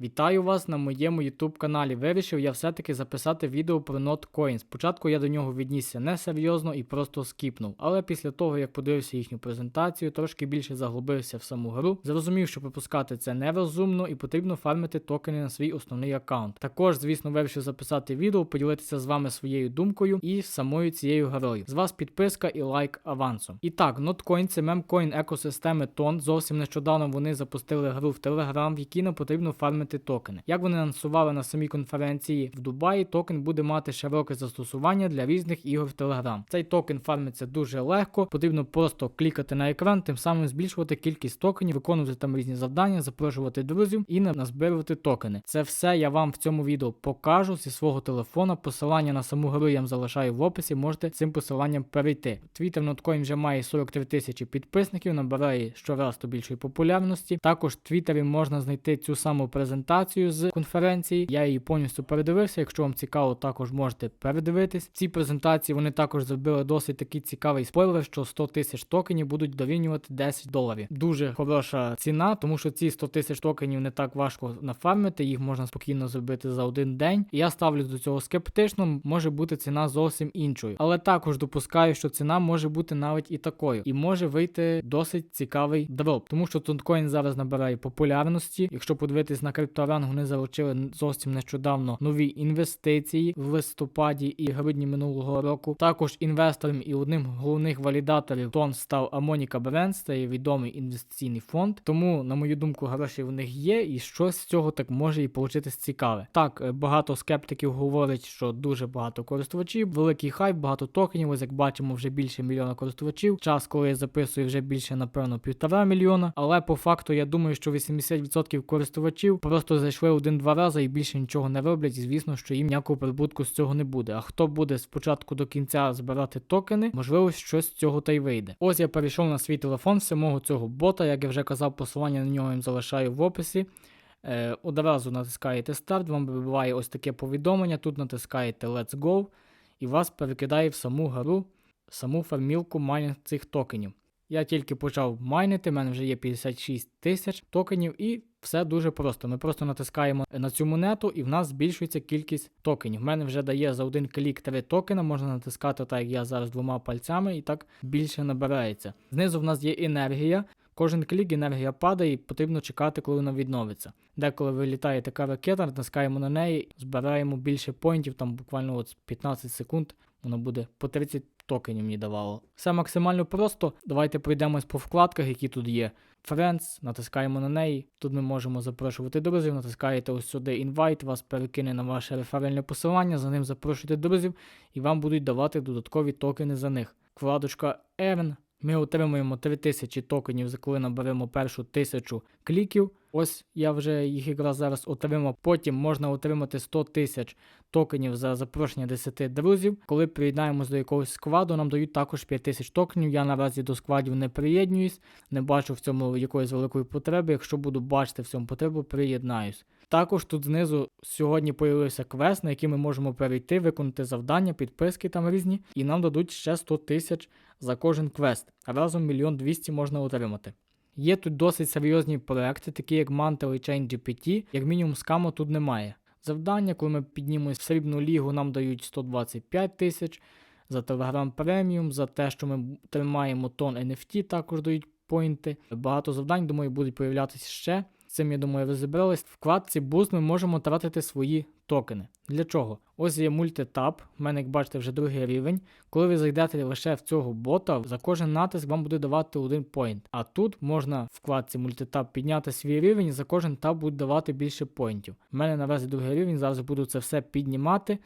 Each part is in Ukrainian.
Вітаю вас на моєму YouTube каналі. Вирішив я все-таки записати відео про NotCoin. Спочатку я до нього віднісся несерйозно і просто скіпнув. Але після того, як подивився їхню презентацію, трошки більше заглибився в саму гру, зрозумів, що пропускати це нерозумно і потрібно фармити токени на свій основний аккаунт. Також, звісно, вирішив записати відео, поділитися з вами своєю думкою і самою цією грою. З вас підписка і лайк авансом. І так, NotCoin це мемкоін екосистеми Тон. Зовсім нещодавно вони запустили гру в Telegram, в якій нам потрібно фармити токени. Як вони анонсували на самій конференції в Дубаї, токен буде мати широке застосування для різних ігор в Telegram. Цей токен фармиться дуже легко, потрібно просто клікати на екран, тим самим збільшувати кількість токенів, виконувати там різні завдання, запрошувати друзів і назбирувати токени. Це все я вам в цьому відео покажу зі свого телефона. Посилання на саму гру я вам залишаю в описі. Можете цим посиланням перейти. Twitter Notcoin вже має 43 тисячі підписників, набирає щораз то більшої популярності. Також в Твіттері можна знайти цю саму презентацію з конференції. Я її повністю передивився. Якщо вам цікаво, також можете передивитись. В цій презентації вони також зробили досить такий цікавий спойлер, що 100 тисяч токенів будуть дорівнювати 10 доларів. Дуже хороша ціна, тому що ці 100 тисяч токенів не так важко нафармити, їх можна спокійно зробити за один день. Я ставлю до цього скептично, може бути ціна зовсім іншою. Але також допускаю, що ціна може бути навіть і такою, і може вийти досить цікавий дроп, тому що Тонкоін зараз набирає популярності. Якщо подивитись на крипторанг, вони залучили зовсім нещодавно нові інвестиції в листопаді і грудні минулого року. Також інвестором і одним з головних валідаторів тон став Амоніка Бренс, це є відомий інвестиційний фонд. Тому, на мою думку, гроші в них є, і щось з цього так може і получитись цікаве. Так, е, багато скептиків говорять, що дуже багато користувачів, великий хайп, багато токенів. Ось як бачимо, вже більше мільйона користувачів. Час, коли я записую, вже більше, напевно, півтора мільйона. Але по факту я думаю, що 80% користувачів просто зайшли один-два рази і більше нічого не роблять. І звісно, що їм ніякого прибутку з цього не буде. А хто буде спочатку до кінця збирати токени, можливо, щось з цього та й вийде. Ось я перейшов на свій телефон самого цього бота, як я вже казав, посилання на нього їм залишаю в описі. Е, одразу натискаєте старт, вам вибиває ось таке повідомлення. Тут натискаєте Let's Go і вас перекидає в саму гру, саму фармілку майнінг цих токенів. Я тільки почав майнити, в мене вже є 56 тисяч токенів, і все дуже просто. Ми просто натискаємо на цю монету, і в нас збільшується кількість токенів. В мене вже дає за один клік 3 токена, можна натискати так, як я зараз двома пальцями, і так більше набирається. Знизу в нас є енергія. Кожен клік енергія падає і потрібно чекати, коли вона відновиться. Деколи вилітає така ракета, натискаємо на неї, збираємо більше поінтів, там буквально от 15 секунд воно буде по 30 токенів мені давало. Все максимально просто. Давайте пройдемось по вкладках, які тут є. Friends, натискаємо на неї. Тут ми можемо запрошувати друзів, натискаєте ось сюди Invite, вас перекине на ваше реферальне посилання, за ним запрошуєте друзів і вам будуть давати додаткові токени за них. Вкладочка Earn. Ми отримуємо 3000 токенів, коли наберемо першу тисячу кліків. Ось я вже їх якраз зараз отримав. Потім можна отримати 100 тисяч токенів за запрошення 10 друзів. Коли приєднаємось до якогось складу, нам дають також 5 тисяч токенів. Я наразі до складів не приєднуюсь, не бачу в цьому якоїсь великої потреби. Якщо буду бачити в цьому потребу, приєднаюсь. Також тут знизу сьогодні появився квест, на який ми можемо перейти, виконати завдання, підписки там різні, і нам дадуть ще 100 тисяч за кожен квест. Разом мільйон двісті можна отримати. Є тут досить серйозні проекти, такі як Mantle і ChainGPT, як мінімум скаму тут немає. Завдання, коли ми піднімемось в срібну лігу, нам дають 125 тисяч, за Telegram Premium, за те, що ми тримаємо тон NFT, також дають поінти. Багато завдань, думаю, будуть появлятися ще. Цим, я думаю, розібрались. В вкладці Boost ми можемо тратити свої токени. Для чого? Ось є мультитап, в мене, як бачите, вже другий рівень. Коли ви зайдете лише в цього бота, за кожен натиск вам буде давати один поінт. А тут можна в вкладці мультитап підняти свій рівень, і за кожен таб буде давати більше поінтів. У мене наразі другий рівень, зараз буду це все піднімати.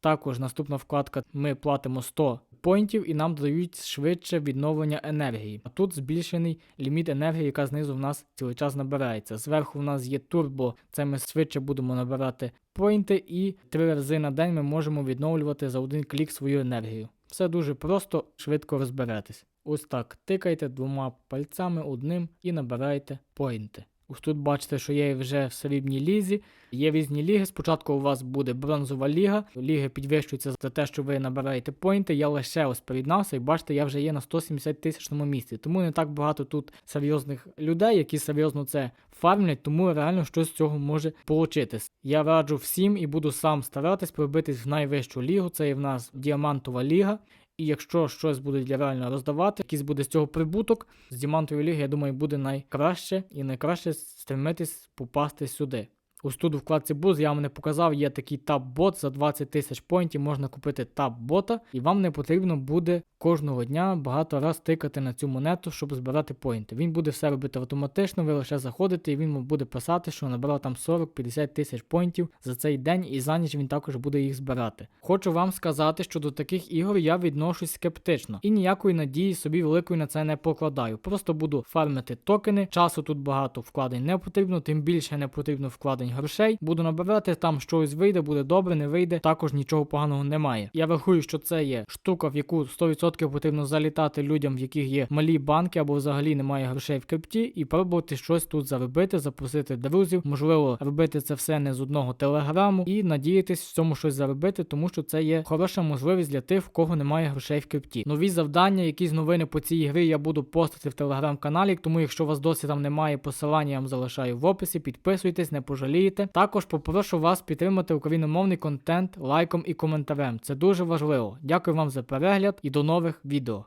Також наступна вкладка ми платимо 100 поінтів і нам дають швидше відновлення енергії. А тут збільшений ліміт енергії, яка знизу в нас цілий час набирається. Зверху в нас є турбо, це ми швидше будемо набирати поінти, і три рази на день ми можемо відновлювати за один клік свою енергію. Все дуже просто, швидко розберетесь. Ось так тикайте двома пальцями одним і набираєте поінти. Ось тут бачите, що є вже в срібній лізі. Є різні ліги. Спочатку у вас буде бронзова ліга. Ліги підвищуються за те, що ви набираєте поінти. Я лише ось приєднався, і бачите, я вже є на 170 тисячному місці. Тому не так багато тут серйозних людей, які серйозно це фармлять, тому реально щось з цього може получитись. Я раджу всім і буду сам старатись пробитись в найвищу лігу. Це є в нас діамантова ліга. І якщо щось будуть реально роздавати, якийсь буде з цього прибуток, з дімантової ліги, я думаю, буде найкраще і найкраще стремитись попасти сюди. Ось тут у вкладці Буз я вам не показав, є такий таб-бот за 20 тисяч поінтів, можна купити таб-бота, і вам не потрібно буде кожного дня багато раз тикати на цю монету, щоб збирати поінти. Він буде все робити автоматично, ви лише заходите, і він вам буде писати, що набрав там 40-50 тисяч поінтів за цей день, і за ніч він також буде їх збирати. Хочу вам сказати, що до таких ігор я відношусь скептично і ніякої надії собі великої на це не покладаю. Просто буду фармити токени. Часу тут багато вкладень не потрібно, тим більше не потрібно вкладень грошей. Буду набирати там щось вийде, буде добре, не вийде. Також нічого поганого немає. Я рахую, що це є штука, в яку 100% потрібно залітати людям, в яких є малі банки або взагалі немає грошей в крипті, і пробувати щось тут заробити, запросити друзів. Можливо, робити це все не з одного телеграму і надіятись в цьому щось заробити, тому що це є хороша можливість для тих, в кого немає грошей в крипті. Нові завдання, якісь новини по цій грі я буду постити в телеграм-каналі. Тому, якщо вас досі там немає посилання, я вам залишаю в описі. Підписуйтесь, не пожалієте. Також попрошу вас підтримати україномовний контент лайком і коментарем. Це дуже важливо. Дякую вам за перегляд і до нових відео.